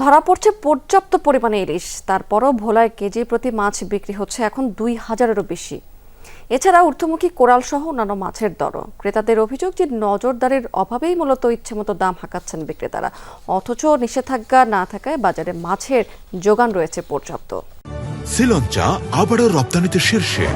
ধরা পড়ছে পর্যাপ্ত পরিমাণে ইলিশ। তারপরও ভোলায় কেজি প্রতি মাছ বিক্রি হচ্ছে এখন দুই হাজারেরও বেশি। এছাড়া ঊর্ধ্বমুখী কোরাল সহ অন্যান্য মাছের দরও। ক্রেতাদের অভিযোগ যে নজরদারির অভাবেই মূলত ইচ্ছেমতো দাম হাঁকাচ্ছেন বিক্রেতারা। অথচ নিষেধাজ্ঞা না থাকায় বাজারে মাছের যোগান রয়েছে পর্যাপ্ত। শ্রীলঞ্চা আবারও রপ্তানিতে শীর্ষে।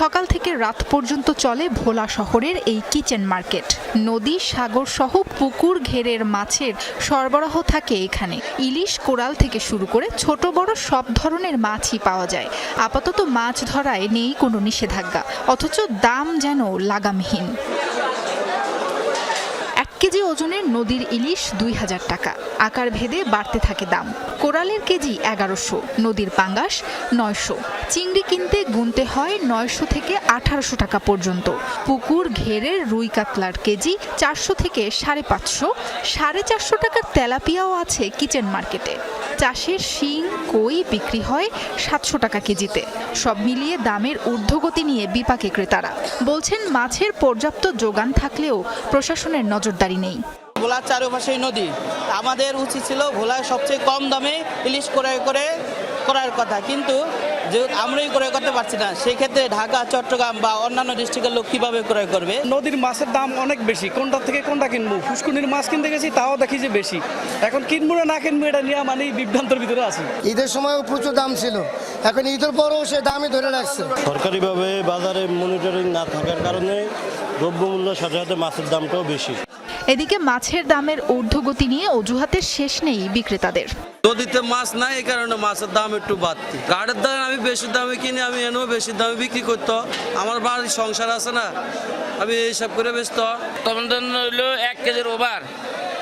সকাল থেকে রাত পর্যন্ত চলে ভোলা শহরের এই কিচেন মার্কেট। নদী, সাগর সহ পুকুর ঘেরের মাছের সরবরাহ থাকে এখানে। ইলিশ কোরাল থেকে শুরু করে ছোট বড় সব ধরনের মাছই পাওয়া যায়। আপাতত মাছ ধরায় নেই কোনো নিষেধাজ্ঞা, অথচ দাম যেন লাগামহীন। কেজি ওজনের নদীর ইলিশ দুই হাজার টাকা। আকার ভেদে বাড়তে থাকে দাম। কোরালের কেজি এগারোশো, নদীর পাঙ্গাস নয়শো। চিংড়ি কিনতে গুনতে হয় নয়শো থেকে আঠারোশো টাকা পর্যন্ত। পুকুর ঘেরের রুই কাতলার কেজি চারশো থেকে সাড়ে পাঁচশো। সাড়ে চারশো টাকার তেলাপিয়াও আছে কিচেন মার্কেটে। চাষের শিং, কই বিক্রি হয় সাতশো টাকা কেজিতে। সব মিলিয়ে দামের ঊর্ধ্বগতি নিয়ে বিপাকে ক্রেতারা। বলছেন, মাছের পর্যাপ্ত যোগান থাকলেও প্রশাসনের নজরদারি নেই। ভোলার চারপাশেই নদী। আমাদের উচিত ছিল ভোলায় সবচেয়ে কম দামে ইলিশ ক্রয় করে করার কথা। কিন্তু যে আমরাই ক্রয় করতে পারছি না সেই ক্ষেত্রে ঢাকা চট্টগ্রাম বা অন্যান্য ডিস্ট্রিক্টের লোক কীভাবে ক্রয় করবে? নদীর মাছের দাম অনেক বেশি। কোনটা থেকে কোনটা কিনবো? ফুসকুনির মাছ কিনতে গেছি তাও দেখি যে বেশি। এখন কিনবো না না কিনবো এটা নিয়ে মানে বিভ্রান্তর ভিতরে আছি। ঈদের সময়ও প্রচুর দাম ছিল। এখন ঈদের পরও সে দামই ধরে রাখছে। সরকারিভাবে বাজারে মনিটরিং না থাকার কারণে দ্রব্যমূল্য সাথে সাথে মাছের দামটাও বেশি। এদিকে মাছের দামের ঊর্ধ্বগতি নিয়ে অজুহাতের শেষ নেই বিক্রেতাদের। নদীতে মাছ নাই এই কারণে মাছের দাম একটু বাড়তি। গাড়ের দাম আমি বেশি দামে কিনে আমি এনেও বেশি দামে বিক্রি করতো আমার বাড়ির সংসার আছে না আমি এইসব করে বেচত তখন তো হইল এক কেজির ওভার।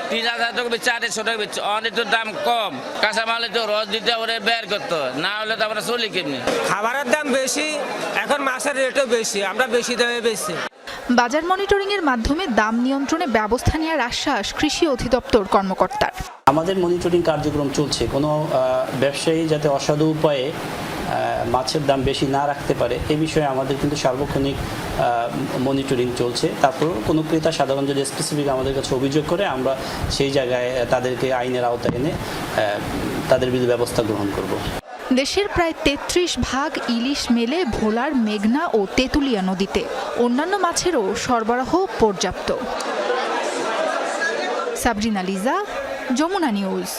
তিন হাজার টাকা বেচছে আড়াইশো টাকা বেচছে অনেক তো দাম কম। কাঁচা মালে তো রস দিতে ওরে বের করতো না হলে তো আমরা চলি কেমনি? খাবারের দাম বেশি এখন মাছের রেটও বেশি আমরা বেশি দামে বেচছি বাজার মনিটরিং এর মাধ্যমে দাম নিয়ন্ত্রণে ব্যবস্থা নেওয়ার আশ্বাস কৃষি অধিদপ্তর কর্মকর্তার। আমাদের মনিটরিং কার্যক্রম চলছে। কোনো ব্যবসায়ী যাতে অসাধু উপায়ে মাছের দাম বেশি না রাখতে পারে, এ বিষয়ে আমাদের কিন্তু সার্বক্ষণিক মনিটরিং চলছে। তারপরেও কোনো ক্রেতা সাধারণ যদি স্পেসিফিক আমাদের কাছে অভিযোগ করে, আমরা সেই জায়গায় তাদেরকে আইনের আওতায় এনে তাদের বিরুদ্ধে ব্যবস্থা গ্রহণ করব। দেশের প্রায় তেত্রিশ ভাগ ইলিশ মেলে ভোলার মেঘনা ও তেঁতুলিয়া নদীতে। অন্যান্য মাছেরও সরবরাহ পর্যাপ্ত। সাবরিনা লিজা, যমুনা নিউজ।